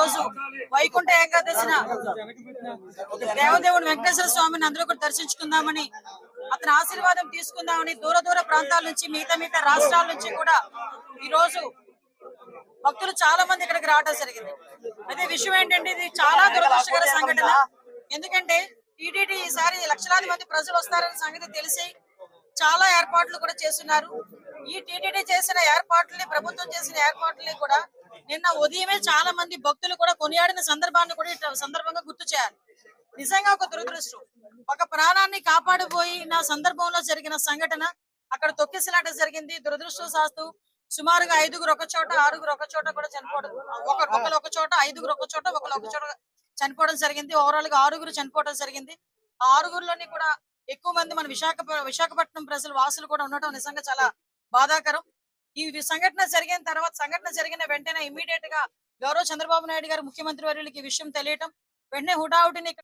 రోజు వైకుంఠ ఏకాదశిన దేవదేవుడు వెంకటేశ్వర స్వామిని అందరూ కూడా దర్శించుకుందామని అతని ఆశీర్వాదం తీసుకుందామని దూర దూర ప్రాంతాల నుంచి మిగతా మిగతా రాష్ట్రాల నుంచి కూడా ఈ రోజు భక్తులు చాలా మంది ఇక్కడికి రావడం జరిగింది. అదే విషయం ఏంటంటే ఇది చాలా దురదృష్టకర సంఘటన. ఎందుకంటే టీటీడీ ఈసారి లక్షలాది మంది ప్రజలు వస్తారనే సంగతి తెలిసి చాలా ఏర్పాట్లు కూడా చేస్తున్నారు. ఈ టీటీడీ చేసిన ఏర్పాట్లని ప్రభుత్వం చేసిన ఏర్పాట్లని కూడా నిన్న ఉదయమే చాలా మంది భక్తులు కూడా కొనియాడిన సందర్భాన్ని కూడా సందర్భంగా గుర్తు చేయాలి. నిజంగా ఒక దురదృష్టం. ఒక ప్రాణాన్ని కాపాడిపోయిన సందర్భంలో జరిగిన సంఘటన అక్కడ తొక్కిసలాట జరిగింది. దురదృష్టవశాస్తు సుమారుగా ఐదుగురు ఒక చోట ఆరుగురు ఒక చోట కూడా చనిపోవడం ఒకరు ఒక చోట ఐదుగురు ఒక చోట ఒకరు ఒక చోట చనిపోవడం జరిగింది. ఓవరాల్గా ఆరుగురు చనిపోవడం జరిగింది. ఆ ఆరుగురులోని కూడా ఎక్కువ మంది మన విశాఖ విశాఖపట్నం ప్రజలు వాసులు కూడా ఉండటం నిజంగా చాలా బాధాకరం. ఈ సంఘటన జరిగిన తర్వాత సంఘటన జరిగిన వెంటనే ఇమీడియట్గా గౌరవ చంద్రబాబు నాయుడు గారు ముఖ్యమంత్రి వర్యులకి ఈ విషయం తెలియటం వెంటనే హుటాహుటిని